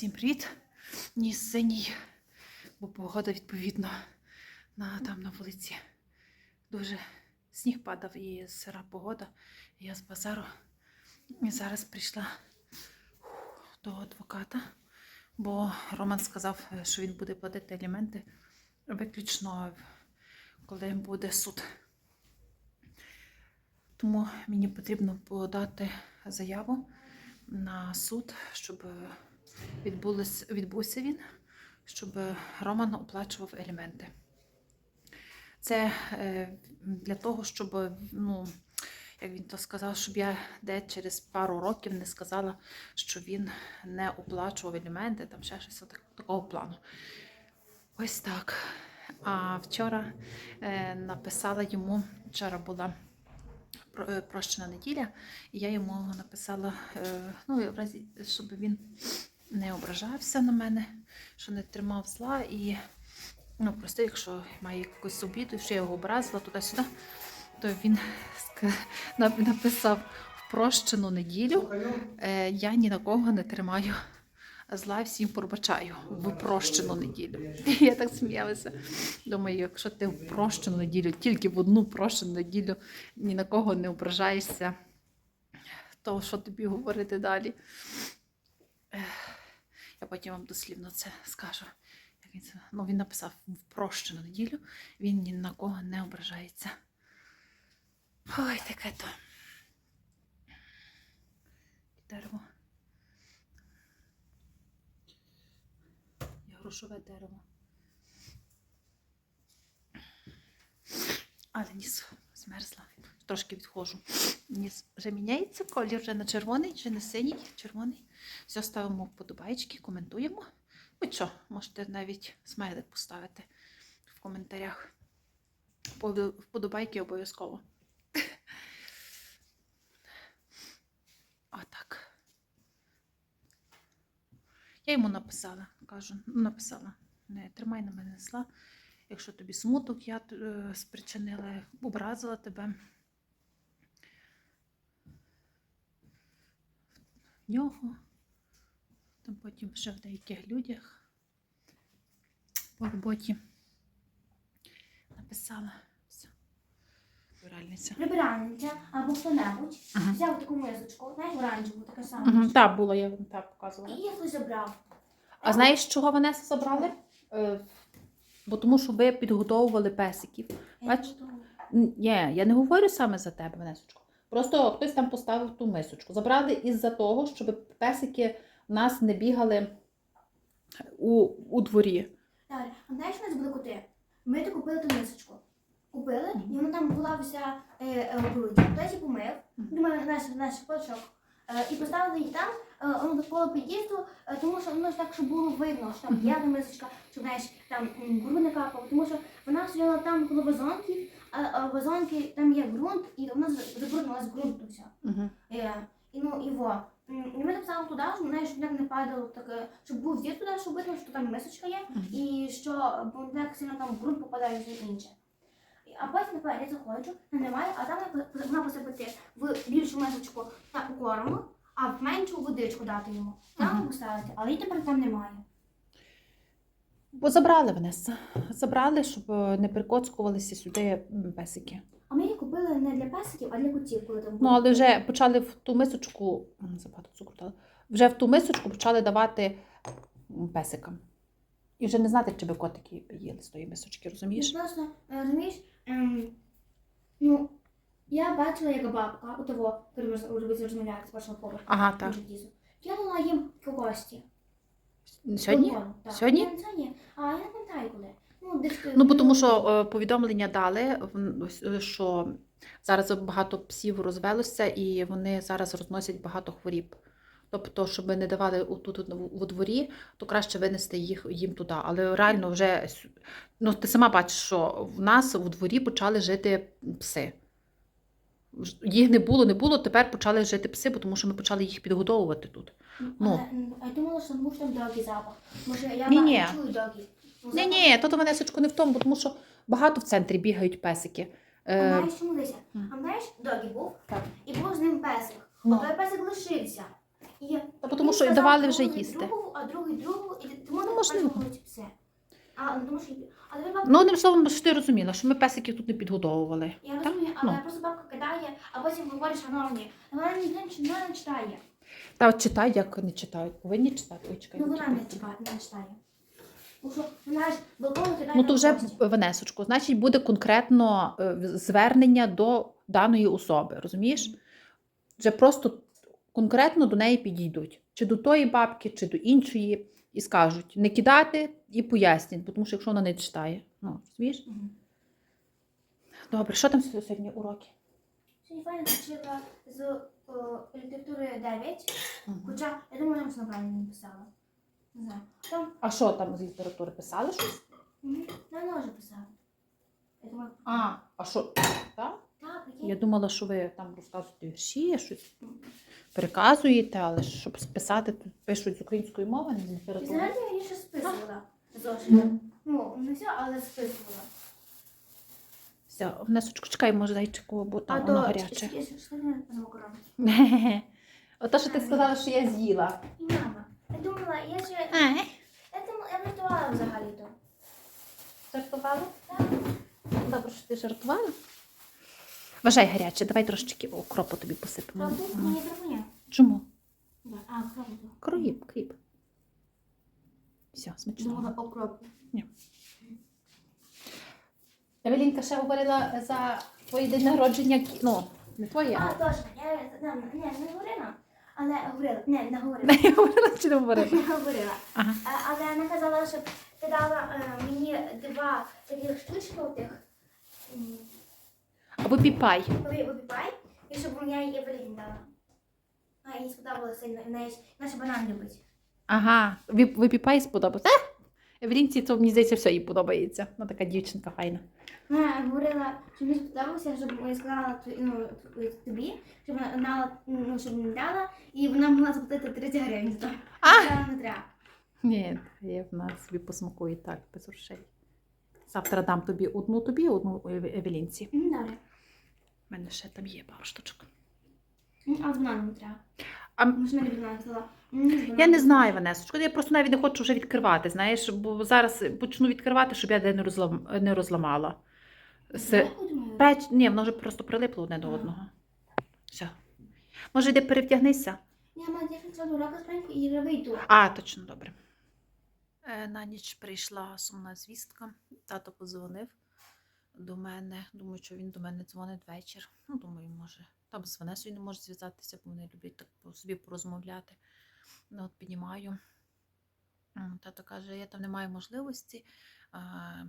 Всім привіт. Ні, синій, бо погода відповідно на, там на вулиці. Дуже сніг падав і сира погода. Я з базару. І зараз прийшла до адвоката, бо Роман сказав, що він буде платити аліменти виключно, коли буде суд. Тому мені потрібно подати заяву на суд, щоб відбувся він, щоб Роман оплачував елементи. Це е, для того, щоб, ну, як він то сказав, щоб я де через пару років не сказала, що він не оплачував елементи, там ще щось такого плану. Ось так. А вчора е, написала йому, вчора була е, прощена неділя, і я йому написала, ну, в разі, щоб він не ображався на мене, що не тримав зла і ну, просто, якщо має якусь обіду, що я його образила туди-сюди, то він написав в прощену неділю. Е, я ні на кого не тримаю зла, всім пробачаю в прощену неділю. Я так сміялася. Думаю, якщо ти в прощену неділю, тільки в одну прощену неділю ні на кого не ображаєшся, то що тобі говорити далі? Я потім вам дослівно це скажу. Як він, це- ну, він написав в прощену неділю, він ні на кого не ображається. Ой, таке то. Дерево. І грошове дерево. Але ніс змерзла. Трошки відходжу. Вже міняється колір, вже на червоний, вже не синій, червоний. Все ставимо вподобайки, коментуємо. Ви що, можете навіть смайлик поставити в коментарях. Вподобайки обов'язково. Отак. Я йому написала, кажу, ну, написала, не тримай на мене зла. Якщо тобі смуток я е, спричинила, образила тебе. Нього. Там потім ще в деяких людях по роботі написала все. Прибиральниця. Прибиральниця або хто-небудь Ага. взяв таку мисочку, знаєш, оранжеву, така сама. Угу, так, було, я вам так показувала. І хтось забрав. А знаєш, чого Ванеса забрали? Е, бо тому, що ви підготовували песиків. Я Бач? не готова. Н- Ні, я не говорю саме за тебе, Ванесочко. Просто хтось там поставив ту мисочку. Забрали із-за того, щоб песики у нас не бігали у, у дворі. Далі, а знаєш, у нас були коти. Ми то купили ту мисочку. Купили, і вона там була вся е, е, брудна. Хтось її помив, думаю, наш, наш почок. Е, і поставили її там, е, воно довкола під'їзду, е, тому що воно ж так, щоб було видно, що там є мисочка, щоб знаєш, там м, бруд тому що вона стояла там коло вазонки, а, а вазонки там є ґрунт, і вона з- забруднилась ґрунту вся. Угу. Е, і ну і во. М, І ми написали туди, що знаєш, щоб не падало таке, щоб був зір туди, щоб видно, що там мисочка є, і що бо не так сильно там ґрунт попадає і все інше. І- А потім тепер я заходжу, немає, а там я вона посипати в більшу мисочку та корму, а в меншу водичку дати йому. Там поставити, але її тепер там немає. Бо забрали Ванеса. Забрали, щоб е, не прикоцкувалися сюди песики. А ми її купили не для песиків, а для котів, коли там Ну, але вже почали в ту мисочку, забагато цукру дала, вже в ту мисочку почали давати песикам. І вже не знати, чи би котики їли з тої мисочки, розумієш? Ну, Просто, е, розумієш, ем, ну, я бачила, як бабка, у того, коли ми робити розмовляти з першого поверху. Ага, так. дуже дізу. Кинула їм кокості. Сьогодні? Так. Сьогодні? Ні, Сьогодні. А я не пам'ятаю коли. Ну, десь, Ну, бо тому що е, повідомлення дали, в- е, що зараз багато псів розвелося і вони зараз розносять багато хворіб. Тобто, щоб не давали тут у дворі, то краще винести їх їм туди. Але реально вже с- ну, ти сама бачиш, що в нас у дворі почали жити пси. Їх не було, не було, тепер почали жити пси, бо тому що ми почали їх підгодовувати тут. ну. Але, а я думала, що може там догі запах. Може, я Ні-ні. чую догі. Ну, Ні, ні, то Ванесочко не в тому, бо тому що багато в центрі бігають песики. А Е, знаєш, чому дивися? А знаєш, догі був, Так. і був з ним песик. Ну. А той песик лишився. І Та тому що давали вже їсти. Другу, а другий другу, і тому Ну, не можливо. можливо. А, ну, тому що... Бабка, Ну, одним словом, що ти розуміла, що ми песиків тут не підгодовували. я так? розумію, але Ну. просто бабка кидає, а потім говорить, шановні, вона ніде нічого не читає. Та от читай, як не читають. Повинні читати. Ой, чекай, Ну, вона не читає, не читає. Тому що вона ж балкону кидає Ну, на то вже. Венесочку, значить, буде конкретно е, звернення до даної особи, розумієш? Вже просто конкретно до неї підійдуть. Чи до тої бабки, чи до іншої, і скажуть не кидати і пояснять, тому що якщо вона не читає. Ну, розумієш? Мгм. Добре, що там сьогодні уроки? Сьогодні Фаня вчила з літератури 9, хоча я думаю, я правильно не написала. Не знаю. Там А що там з літератури писали щось? мгм, ну, вона вже писала. Я думаю, А, а що? Так? Так. Я думала, що ви там розказуєте вірші, щось переказуєте, але щоб списати, тут пишуть з української мови, не з літератури. взагалі я ще списувала. Зошита. Ну, не все, але списувала. Все, Внесочку, чекай, може зайчику, бо там воно гаряче. Я ще що не на. Ото, що ти сказала, що я з'їла. І мама. Я думала, я ще... Ай, Я думала, я врятувала взагалі-то. жартувала? Добре, що ти жартувала. Вважай гаряче, давай трошечки окропу тобі посипемо. Мені треба Чому? А. Кріп, кріп. Все, смачно. Думала окроп. Евелінка ще говорила за твоє день народження, ну, не твоє, А, точно. Я не, не, не говорила, але говорила. Не, не говорила. не говорила чи не говорила? Не говорила. Ага. А, Але вона казала, щоб ти дала е, мені два таких штучки отих. М, Або піпай. Коли випіпай, і щоб я її Евеліні дала. А їй сподобалося, і ж- наш банан любить. Ага, випіпай сподобається. Е! Евелінці, то мені здається, все їй подобається. Вона така дівчинка файна. Вона говорила, що мені сподобалося, щоб я сказала ну, тобі, щоб вона ну, щоб мені дала, і вона могла заплатити 30 гривень за. А! Не треба. Ні, я в нас собі посмакує так, без грошей. Завтра дам тобі одну тобі, одну Евелінці. Добре. У мене ще там є пару штучок. А з бананом треба. А м- не банан. Я не знаю, Ванесочко, я просто навіть не хочу вже відкривати, знаєш, бо зараз почну відкривати, щоб я де не, розлам... не розламала. С... Печ... Ні, воно вже просто прилипло одне до одного. Все. Може, йди перевдягнися? Я маю дівчинку уроку і вийду. А, точно, добре. Е, На ніч прийшла сумна звістка. Тато подзвонив до мене. Думаю, що він до мене дзвонить вечір. Ну, думаю, може, там з Ванесою не може зв'язатися, бо вони люблять так собі порозмовляти. Ну, от піднімаю. Тато каже, я там не маю можливості.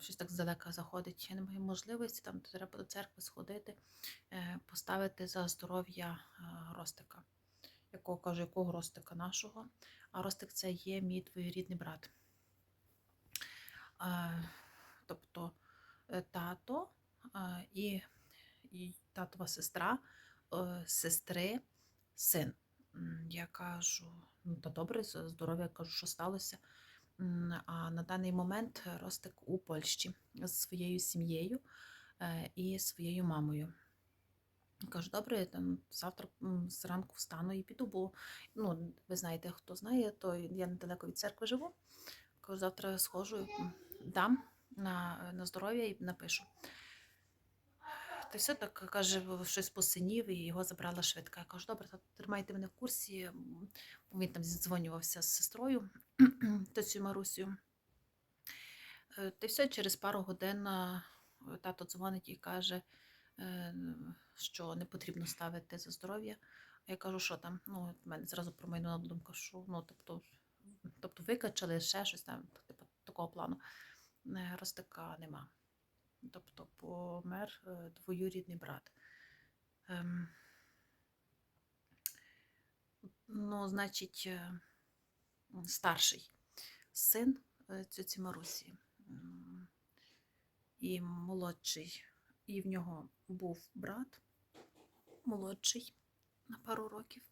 Щось так здалека заходить. Я не маю можливості, там треба до церкви сходити, е, поставити за здоров'я е, Ростика. Якого кажу, якого Ростика нашого. А Ростик це є мій двоюрідний брат. Тобто тато е, і, і татова сестра, е, сестри, син. Я кажу, ну та добре, здоров'я кажу, що сталося. А на даний момент Ростик у Польщі з своєю сім'єю е, і своєю мамою. Кажу, добре, я там завтра зранку встану і піду, бо ну, ви знаєте, хто знає, то я недалеко від церкви живу. Кажу, завтра схожу, дам на, на здоров'я і напишу. Та все так каже, щось посинів, і його забрала швидка. Я кажу, добре, то тримайте мене в курсі. Він там зідзвонювався з сестрою тетю Марусю. Е, Та все, через пару годин тато дзвонить і каже, е, що не потрібно ставити за здоров'я. А я кажу, що там? Ну, в мене зразу промайнула думка, що ну, тобто, тобто викачали ще щось там, типу такого плану. Е, Ростика нема. Тобто помер е, двоюрідний брат. Ем, ну, значить, е, старший син е, цьоці Марусі. І молодший. І в нього був брат молодший на пару років.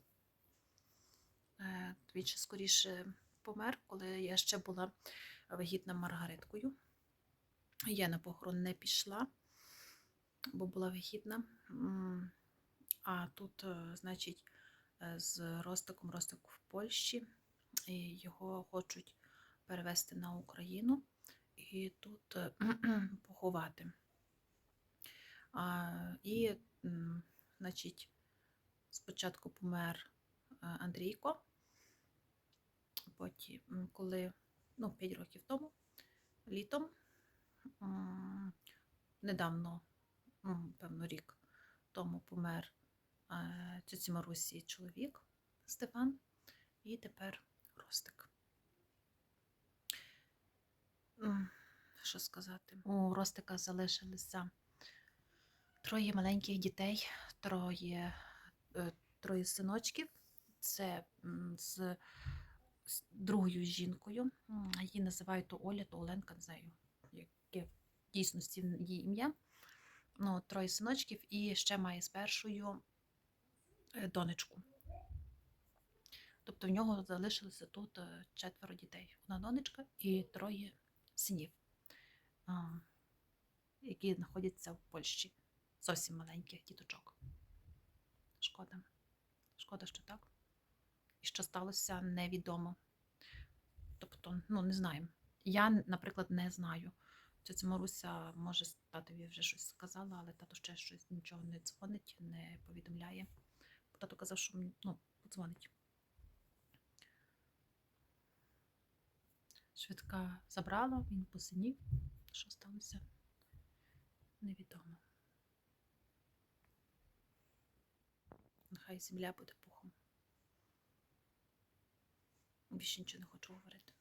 Е, Двічі скоріше помер, коли я ще була вагітна Маргариткою. Я на похорон не пішла, бо була вагітна. М, А тут, е, значить, е, з Ростиком. Ростик в Польщі, і його хочуть перевезти на Україну і тут е, поховати. А, і, значить, спочатку помер Андрійко, потім, коли ну, 5 років тому, літом, недавно, певно, рік тому помер е, тьоці Марусі чоловік Степан, і тепер Ростик. Що сказати? У Ростика залишилися троє маленьких дітей, троє, е, троє синочків. Це з, з другою жінкою. Її називають то Оля, то Оленка, не знаю, яке в дійсності її ім'я. Ну, троє синочків і ще має з першою е, донечку. Тобто в нього залишилося тут е, четверо дітей. Одна донечка і троє синів, які знаходяться в Польщі. Зовсім маленьких діточок. Шкода. Шкода, що так. І що сталося, невідомо. Тобто, ну, не знаємо. Я, наприклад, не знаю. Тетя Маруся, може, татові вже щось сказала, але тато ще щось нічого не дзвонить, не повідомляє. Тато казав, що ну, подзвонить. Швидка забрала, він посинів. Що сталося? Невідомо. Нехай земля буде пухом. Більше нічого не хочу говорити.